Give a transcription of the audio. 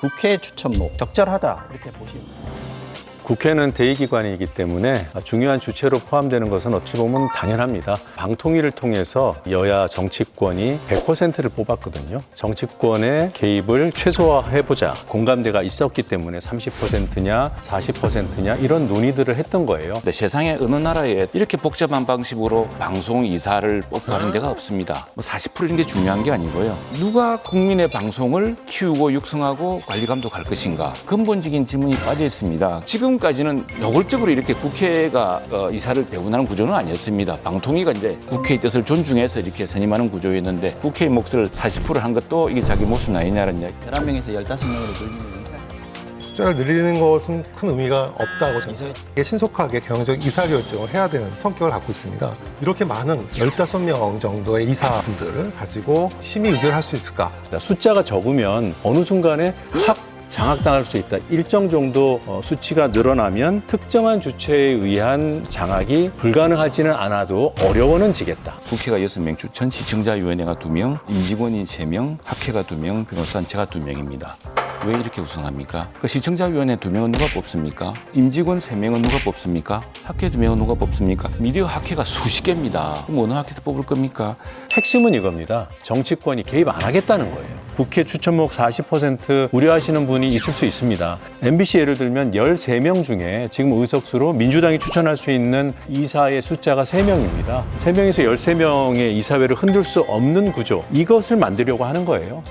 국회 추천목 적절하다 이렇게 보시면 됩니다. 국회는 대의기관이기 때문에 중요한 주체로 포함되는 것은 어찌 보면 당연합니다. 방통위를 통해서 여야 정치권이 100%를 뽑았거든요. 정치권의 개입을 최소화해보자. 공감대가 있었기 때문에 30%냐 40%냐 이런 논의들을 했던 거예요. 근데 세상에 어느 나라에 이렇게 복잡한 방식으로 방송 이사를 뽑고 하는 데가 없습니다. 뭐 40%인 게 중요한 게 아니고요. 누가 국민의 방송을 키우고 육성하고 관리 감독할 것인가 근본적인 질문이 빠져 있습니다. 지금 까지는 노골적으로 이렇게 국회가 어, 이사를 배분하는 구조는 아니었습니다. 방통위가 이제 국회의 뜻을 존중해서 이렇게 선임하는 구조였는데 국회의 몫을 40%한 것도 이게 자기 모습 아니냐는 이야기. 11명에서 15명으로 늘리는 인사. 숫자를 늘리는 것은 큰 의미가 없다고 저는 이게 신속하게 경영적 이사 결정을 해야 되는 성격을 갖고 있습니다. 이렇게 많은 15명 정도의 이사분들을 가지고 심의 의결할 수 있을까? 숫자가 적으면 어느 순간에 확 장악당할 수 있다. 일정 정도 어, 수치가 늘어나면 특정한 주체에 의한 장악이 불가능하지는 않아도 어려워는 지겠다. 국회가 여섯 명 추천, 시청자위원회가 두명 임직원이 세명 학회가 두명 변호사단체가 두명입니다 왜 이렇게 구성합니까? 그 시청자위원회 두 명은 누가 뽑습니까? 임직원 세 명은 누가 뽑습니까? 학회 두 명은 누가 뽑습니까? 미디어 학회가 수십 개입니다. 그럼 어느 학회에서 뽑을 겁니까? 핵심은 이겁니다. 정치권이 개입 안 하겠다는 거예요. 국회 추천목 40% 우려하시는 분이 있을 수 있습니다. MBC 예를 들면 13명 중에 지금 의석수로 민주당이 추천할 수 있는 이사의 숫자가 3명입니다. 3명에서 13명의 이사회를 흔들 수 없는 구조. 이것을 만들려고 하는 거예요.